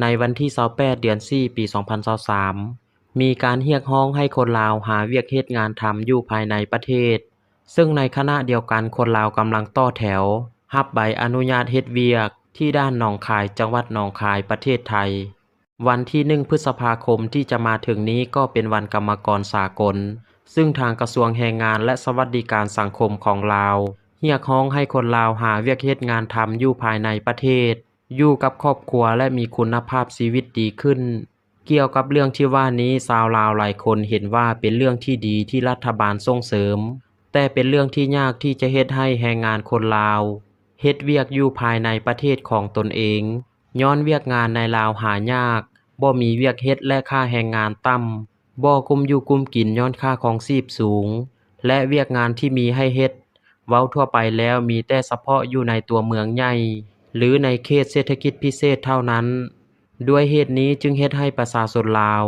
ในวันที่28เดือน4ปี 2023 มีการเรียกร้องให้คนลาวหาเวียกเฮ็ดงานทำอยู่ภายในประเทศ ซึ่งในขณะเดียวกันคนลาวกำลังต่อแถวรับใบอนุญาตเฮ็ดเวียกที่ด้านหนองคายจังหวัดหนองคายประเทศไทย วันที่ 1 พฤษภาคมที่จะมาถึงนี้ก็เป็นวันกรรมกรสากล ซึ่งทางกระทรวงแรงงานและสวัสดิการสังคมของลาวเรียกร้องให้คนลาวหาเวียกเฮ็ดงานทำอยู่ภายในประเทศ อยู่กับครอบครัวและมีคุณภาพชีวิตดีขึ้น เกี่ยวกับเรื่องที่ว่านี้ชาวลาวหลายคนเห็นว่าเป็นเรื่องที่ดีที่รัฐบาลส่งเสริม แต่เป็นเรื่องที่ยากที่จะเฮ็ดให้แรงงานคนลาวเฮ็ดเวียกอยู่ภายในประเทศของตนเอง ย้อนเวียกงานในลาวหายากบ่มีเวียกเฮ็ดและค่าแรงงานต่ำบ่กุมอยู่กุมกินย้อนค่าของชีพสูง และเวียกงานที่มีให้เฮ็ด เว้าทั่วไปแล้วมีแต่เฉพาะอยู่ในตัวเมืองใหญ่ หรือในเขตเศรษฐกิจพิเศษเท่านั้น ด้วยเหตุนี้จึงเฮ็ดให้ประชาชนลาว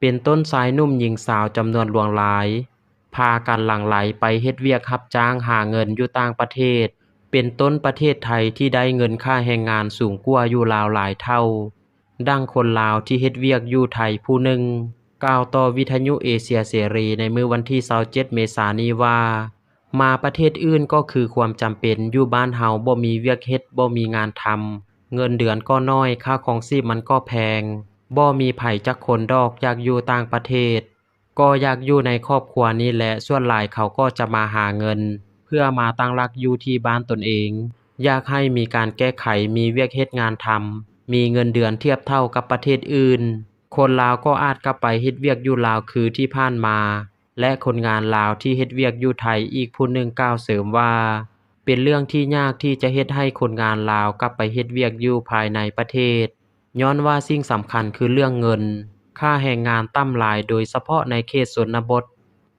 เป็นต้นสายนุ่มหญิงสาวจำนวนหลวงหลาย พากันหลั่งไหลไปเฮ็ดเวียกรับจ้างหาเงินอยู่ต่างประเทศ เป็นต้นประเทศไทยที่ได้เงินค่าแรงงานสูงกว่าอยู่ลาวหลายเท่า ดังคนลาวที่เฮ็ดเวียกอยู่ไทยผู้หนึ่งกล่าวต่อวิทยุเอเชียเสรีในมือวันที่27เมษายนนี้ว่า มาประเทศอื่นก็คือความจำเป็นอยู่บ้านเฮาบ่มีเวียกเฮ็ดบ่มีงานทำเงินเดือนก็น้อยค่าของชีพมันก็แพงบ่มีไผจักคนดอกอยากอยู่ต่างประเทศ ก็อยากอยู่ในครอบครัวนี้แหละส่วนหลายเขาก็จะมาหาเงิน เพื่อมาตั้งหลักอยู่ที่บ้านตนเอง อยากให้มีการแก้ไขมีเวียกเฮ็ดงานทำมีเงินเดือนเทียบเท่ากับประเทศอื่น คนลาวก็อาจกลับไปเฮ็ดเวียกอยู่ลาวคือที่ผ่านมา และคนงานลาวที่เฮ็ดเวียกอยู่ไทยอีกผู้หนึ่งกล่าวเสริมว่า เป็นเรื่องที่ยากที่จะเฮ็ดให้คนงานลาวกลับไปเฮ็ดเวียกอยู่ภายในประเทศ ย้อนว่าสิ่งสำคัญคือเรื่องเงิน ค่าแรงงานต่ำหลายโดยเฉพาะในเขตชนบท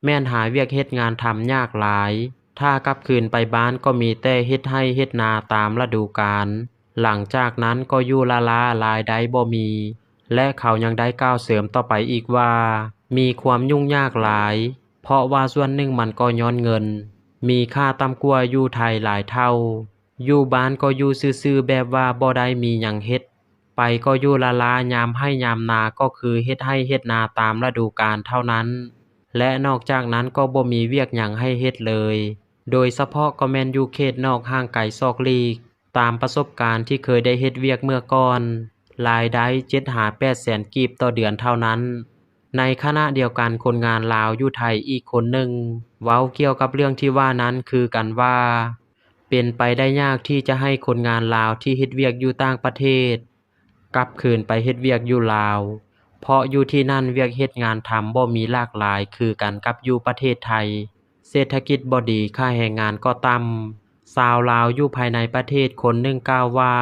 แม่นหาเวียกเฮ็ดงานทำยากหลาย ถ้ากลับคืนไปบ้านก็มีแต่เฮ็ดไร่เฮ็ดนาตามฤดูกาลหลังจากนั้นก็อยู่ละลารายได้บ่มี และเขายังได้กล่าวเสริมต่อไปอีกว่า มีความยุ่งยากหลาย เพราะว่าส่วนหนึ่งมันก็ย้อนเงิน มีค่าตำกว่าอยู่ไทยหลายเท่า อยู่บ้านก็อยู่ซื่อๆแบบว่าบ่ได้มีหยังเฮ็ด ไปก็อยู่ละลายามให้ยามนาก็คือเฮ็ดไร่เฮ็ดนาตามฤดูกาลเท่านั้น และนอกจากนั้นก็บ่มีเวียกหยังให้เฮ็ดเลย โดยเฉพาะก็แม่นอยู่เขตนอกห่างไกลซอกลีก ตามประสบการณ์ที่เคยได้เฮ็ดเวียกเมื่อก่อนรายได้7-8แสนกีบต่อเดือนเท่านั้น ในขณะเดียวกันคนงานลาวอยู่ไทยอีกคนหนึ่ง เว้าเกี่ยวกับเรื่องที่ว่านั้นคือกันว่า เป็นไปได้ยากที่จะให้คนงานลาวที่เฮ็ดเวียกอยู่ต่างประเทศ กลับคืนไปเฮ็ดเวียกอยู่ลาว เพราะอยู่ที่นั่นเวียกเฮ็ดงานทำบ่มีหลากหลายคือกันกับอยู่ประเทศไทย เศรษฐกิจบ่ดีค่าแรงงานก็ต่ำชาวลาวอยู่ภายในประเทศคนหนึ่งกล่าวว่า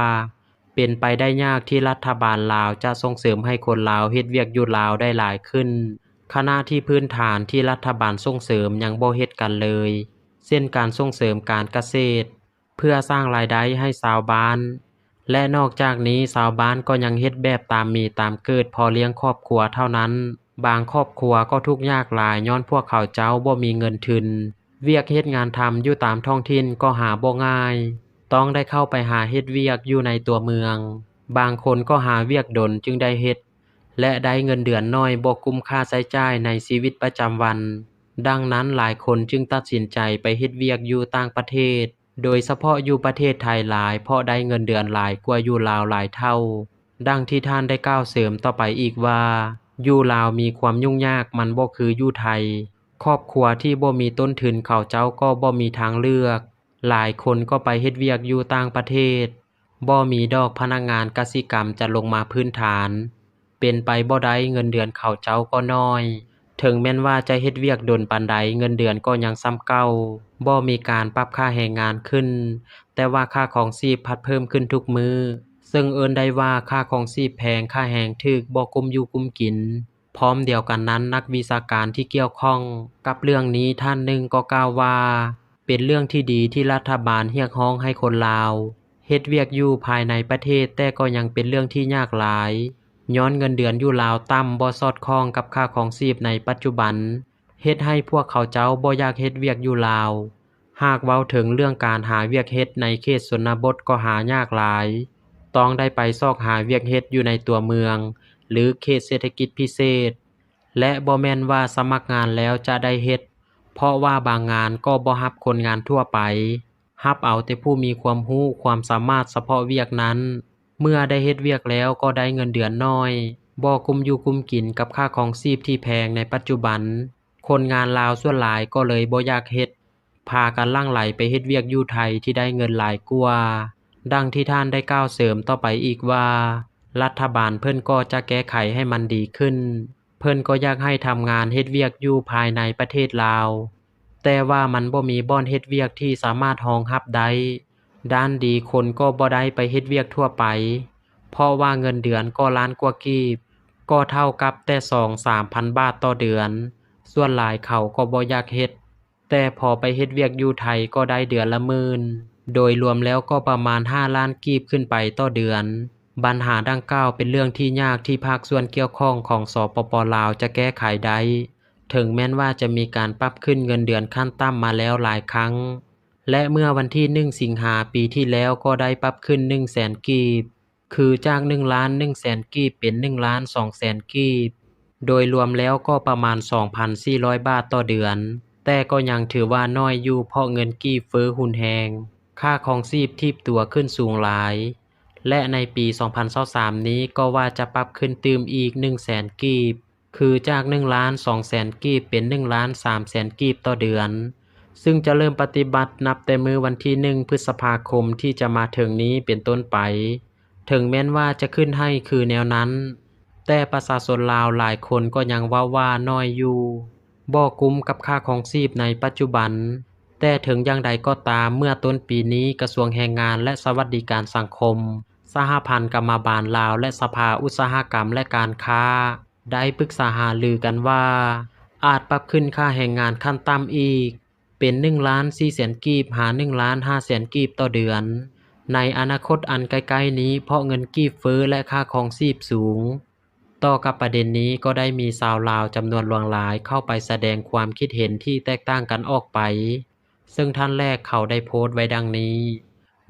เป็นไปได้ยากที่รัฐบาลลาวจะส่งเสริมให้คนลาวเฮ็ดเวียกอยู่ลาวได้หลายขึ้น ขณะที่พื้นฐานที่รัฐบาลส่งเสริมยังบ่เฮ็ดกันเลย เช่นการส่งเสริมการเกษตร เพื่อสร้างรายได้ให้ชาวบ้าน และนอกจากนี้ชาวบ้านก็ยังเฮ็ดแบบตามมีตามเกิดพอเลี้ยงครอบครัวเท่านั้น บางครอบครัวก็ทุกข์ยากหลายย้อนพวกเขาเจ้าบ่มีเงินทุน เวียกเฮ็ดงานทำอยู่ตามท้องถิ่นก็หาบ่ง่าย ต้องได้เข้าไปหาเฮ็ดเวียกอยู่ในตัวเมือง บางคนก็หาเวียกดนจึงได้เฮ็ด และได้เงินเดือนน้อยบ่คุ้มค่าใช้จ่ายในชีวิตประจำวัน ดังนั้นหลายคนจึงตัดสินใจไปเฮ็ดเวียกอยู่ต่างประเทศ โดยเฉพาะอยู่ประเทศไทยหลายเพราะได้เงินเดือนหลายกว่าอยู่ลาวหลายเท่า ดังที่ท่านได้กล่าวเสริมต่อไปอีกว่าอยู่ลาวมีความยุ่งยากมันบ่คืออยู่ไทย ครอบครัวที่บ่มีต้นทุนเขาเจ้าก็บ่มีทางเลือก หลายคนก็ไปเฮ็ดเวียกอยู่ต่างประเทศ บ่มีดอกพนักงานกสิกรรมจะลงมาพื้นฐาน เป็นไปบ่ได้เงินเดือนเขาเจ้าก็น้อย ถึงแม้นว่าจะเฮ็ดเวียกดนปานใดเงินเดือนก็ยังซ้ำเก่า บ่มีการปรับค่าแรงงานขึ้น แต่ว่าค่าของชีพพัดเพิ่มขึ้นทุกมือ้อ ซึ่งเอิ้นได้ว่าค่าของชีพแพงค่าแรงถูกบ่กุมอยู่กุมกินพร้อมเดียวกันนั้นนักวิชาการที่เกี่ยวข้องกับเรื่องนี้ท่านหนึ่งก็กล่าวว่า เป็นเรื่องที่ดีที่รัฐบาลเรียกร้องให้คนลาวเฮ็ดเวียกอยู่ภายในประเทศ แต่ก็ยังเป็นเรื่องที่ยากหลายย้อนเงินเดือนอยู่ลาวต่ำบ่สอดคล้องกับค่าของชีพในปัจจุบัน เฮ็ดให้พวกเขาเจ้าบ่อยากเฮ็ดเวียกอยู่ลาว หากเว้าถึงเรื่องการหาเวียกเฮ็ดในเขตชนบทก็หายากหลาย ต้องได้ไปซอกหาเวียกเฮ็ดอยู่ในตัวเมือง หรือเขตเศรษฐกิจพิเศษ และบ่แม่นว่าสมัครงานแล้วจะได้เฮ็ด เพราะว่าบางงานก็บ่รับคนงานทั่วไป รับเอาแต่ผู้มีความรู้ความสามารถเฉพาะเวียกนั้น เมื่อได้เฮ็ดเวียกแล้วก็ได้เงินเดือนน้อยบ่กุมอยู่กุมกินกับค่าของชีพที่แพงในปัจจุบัน คนงานลาวส่วนหลายก็เลยบ่อยากเฮ็ด พากันลั่งไหลไปเฮ็ดเวียกอยู่ไทยที่ได้เงินหลายกว่า ดังที่ท่านได้กล่าวเสริมต่อไปอีกว่า รัฐบาลเพิ่นก็จะแก้ไขให้มันดีขึ้น เพิ่นก็อยากให้ทำงานเฮ็ดเวียกอยู่ภายในประเทศลาว แต่ว่ามันบ่มีบ่อนเฮ็ดเวียกที่สามารถรองรับได้ ด้านดีคนก็บ่ได้ไปเฮ็ดเวียกทั่วไป เพราะว่าเงินเดือนก็ล้านกว่ากีบ ก็เท่ากับแต่2-3,000บาทต่อเดือน ส่วนหลายเขาก็บ่อยากเฮ็ด แต่พอไปเฮ็ดเวียกอยู่ไทยก็ได้เดือนละหมื่น โดยรวมแล้วก็ประมาณ5ล้านกีบขึ้นไปต่อเดือน ปัญหาดังกล่าวเป็นเรื่องที่ยากที่ภาคส่วนเกี่ยวข้องของสปปลาวจะแก้ไขได้ ถึงแม้นว่าจะมีการปรับขึ้นเงินเดือนขั้นต่ำมาแล้วหลายครั้ง และเมื่อวันที่ 1 สิงหาปีที่แล้วก็ได้ปรับขึ้น 100,000 กีบ คือจาก1ล้าน1แสนกีบเป็น1ล้าน2แสนกีบ โดยรวมแล้วก็ประมาณ 2,400 บาทต่อเดือน แต่ก็ยังถือว่าน้อยอยู่เพราะเงินกีบเฟ้อหุนแฮงค่าของชีพทีบตัวขึ้นสูงหลาย และในปี 2023นี้ก็ว่าจะปรับขึ้นตืมอีก 100,000 กีบ คือจาก1ล้าน2แสนกีบเป็น1ล้าน3แสนกีบต่อเดือน ซึ่งจะเริ่มปฏิบัตินับแต่มือวันที่ 1 พฤษภาคมที่จะมาถึงนี้เป็นต้นไป ถึงแม้นว่าจะขึ้นให้คือแนวนั้น แต่ประชาชนลาวหลายคนก็ยังว่าว่าน้อยอยู่บ่กุ้มกับค่าของชีพในปัจจุบันแต่ถึงอย่างใดก็ตามเมื่อต้นปีนี้กระทรวงแรงงานและสวัสดิการสังคม สหพันธ์กรรมบาลลาว และสภาอุตสาหกรรมและการค้า ได้ปรึกษาหารือกันว่า อาจปรับขึ้นค่าแรงงานขั้นต่ำอีก เป็น1ล้าน4แสนกีบหา1ล้าน5แสนกีบต่อเดือน ในอนาคตอันใกล้ๆนี้เพราะเงินกีบเฟ้อและค่าของชีพสูง ต่อกับประเด็นนี้ก็ได้มีชาวลาวจำนวนหลวงหลายเข้าไปแสดงความคิดเห็นที่แตกต่างกันออกไป ซึ่งท่านแรกเขาได้โพสต์ไว้ดังนี้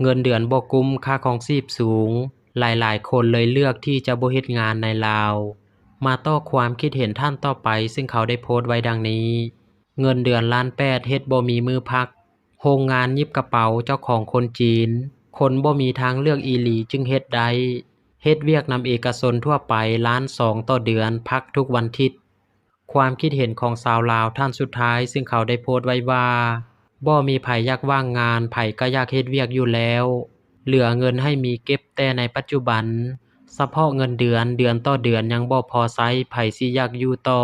เงินเดือนบ่กุมค่าของชีพสูง หลายๆ คนเลยเลือกที่จะบ่เฮ็ดงานในลาว มาต่อความคิดเห็นท่านต่อไป ซึ่งเขาได้โพสต์ไว้ดังนี้ เงินเดือนล้านแปดเฮ็ดบ่มีมือพัก โรงงานยิบกระเป๋าเจ้าของคนจีน คนบ่มีทางเลือกอีหลีจึงเฮ็ดได้เฮ็ดเวียกนำเอกชนทั่วไปล้านสองต่อเดือนพักทุกวันทิศความคิดเห็นของชาวลาวท่านสุดท้าย ซึ่งเขาได้โพสต์ไว้ว่า บ่มีไผอยากว่างงาน ไผก็อยากเฮ็ดเวียกอยู่แล้ว เหลือเงินให้มีเก็บแต่ในปัจจุบัน เฉพาะเงินเดือนเดือนต่อเดือนยังบ่พอใช้ ไผสิอยากอยู่ต่อ